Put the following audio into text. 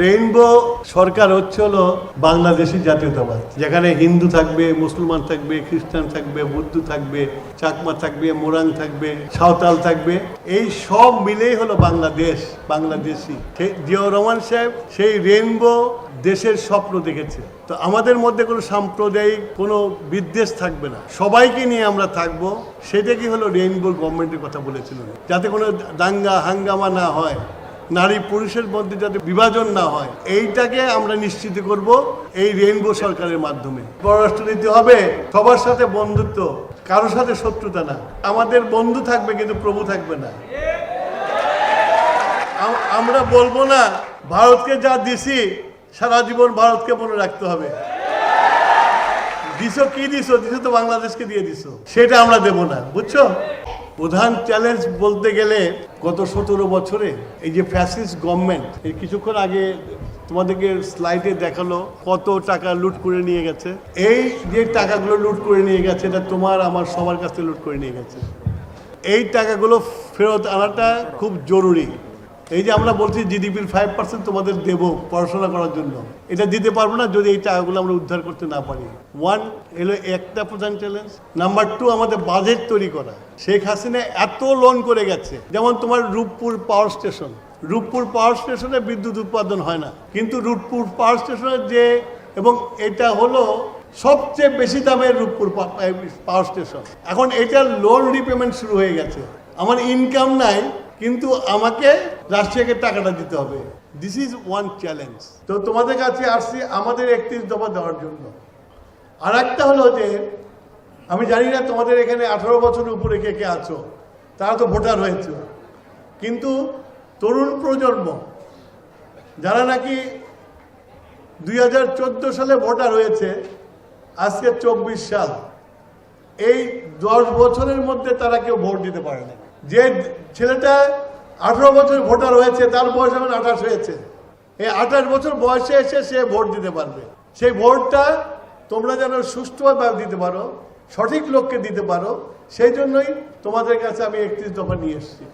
Rainbow সরকার হচ্ছে হলো বাংলাদেশি জাতীয়তাবাদ। যেখানে হিন্দু থাকবে, মুসলমান থাকবে, খ্রিস্টান থাকবে, বুদ্ধ থাকবে, চাকমা থাকবে, মোরাং থাকবে, সাঁওতাল থাকবে। এই সব মিলেই হলো বাংলাদেশ, বাংলাদেশি। জিয়াউর রহমান সাহেব সেই রেইনবো দেশের স্বপ্ন দেখেছে। তো আমাদের মধ্যে কোনো সাম্প্রদায়িক, কোনো বিদ্বেষ থাকবে না। সবাইকে নিয়ে আমরা থাকব। সেটা কি হলো রেইনবো গভর্নমেন্টের কথা বলেছিলেন। যাতে কোনো দাঙ্গা, হাঙ্গামা না হয়। নারী পুরুষের মধ্যে যাতে বিভাজন না হয়, এইটাকে আমরা নিশ্চিত করব এই রেইনবো সরকারের মাধ্যমে। পররাষ্ট্রনীতি হবে, সবার সাথে বন্ধুত্ব কারোর সাথে শত্রুতা না। আমাদের বন্ধু থাকবে কিন্তু প্রভু থাকবে না। আমরা বলব না, ভারতকে যা দিছি, সারা জীবন ভারতকে মনে রাখতে হবে। দিছো কি দিছো? দিছো তো বাংলাদেশকে দিয়ে দিছো। সেটা আমরা দেব না, বুঝছ? প্রধান চ্যালেঞ্জ বলতে গেলে গত সতেরো বছরে এই যে ফ্যাসিস গভর্নমেন্ট এই কিছুক্ষণ আগে তোমাদেরকে স্লাইডে দেখাল কত টাকা লুট করে নিয়ে গেছে। এই যে টাকাগুলো লুট করে নিয়ে গেছে, এটা তোমার, আমার, সবার কাছ থেকে লুট করে নিয়ে গেছে। এই টাকাগুলো ফেরত আনাটা খুব জরুরি। এই যে আমরা বলছি জিডিপির ফাইভ পার্সেন্ট তোমাদের দেবো পড়াশোনা করার জন্য। এটা দিতে পারব না যদি এই টাকাগুলো আমরা উদ্ধার করতে না পারি। ওয়ান এলো একটা প্রধান চ্যালেঞ্জ নাম্বার টু আমাদের বাজেট তৈরি করা। শেখ হাসিনা এত লোন করে গেছে। যেমন তোমার Rooppur power station Rooppur power স্টেশনে বিদ্যুৎ উৎপাদন হয় না। কিন্তু রূপপুর পাওয়ার স্টেশনের যে, এবং এটা হলো সবচেয়ে বেশি দামের রূপপুর পাওয়ার স্টেশন এখন এটার লোন রিপেমেন্ট শুরু হয়ে গেছে। আমার ইনকাম নাই। কিন্তু আমাকে রাষ্ট্রকে টাকাটা দিতে হবে। দিস ইজ ওয়ান চ্যালেঞ্জ তো তোমাদের কাছে আসছি আমাদের একত্রিশ দফা দেওয়ার জন্য। আর একটা হলো যে, আমি জানি না তোমাদের এখানে আঠারো বছরের উপরে কে কে আছো। তারা তো ভোটার হয়েছে। কিন্তু তরুণ প্রজন্ম, যারা নাকি দুই হাজার চোদ্দ সালে ভোটার হয়েছে, আজকে চব্বিশ সাল, এই দশ বছরের মধ্যে তারা কেউ ভোট দিতে পারে না যে ছেলেটা আঠারো বছর ভোটার হয়েছে, তার বয়স এখন আঠাশ হয়েছে। এই আঠাশ বছর বয়সে এসে সে ভোট দিতে পারবে। সেই ভোটটা তোমরা যেন সুষ্ঠুভাবে দিতে পারো, সঠিক লোককে দিতে পারো, সেই জন্যই তোমাদের কাছে আমি একত্রিশ দফা নিয়ে এসেছি।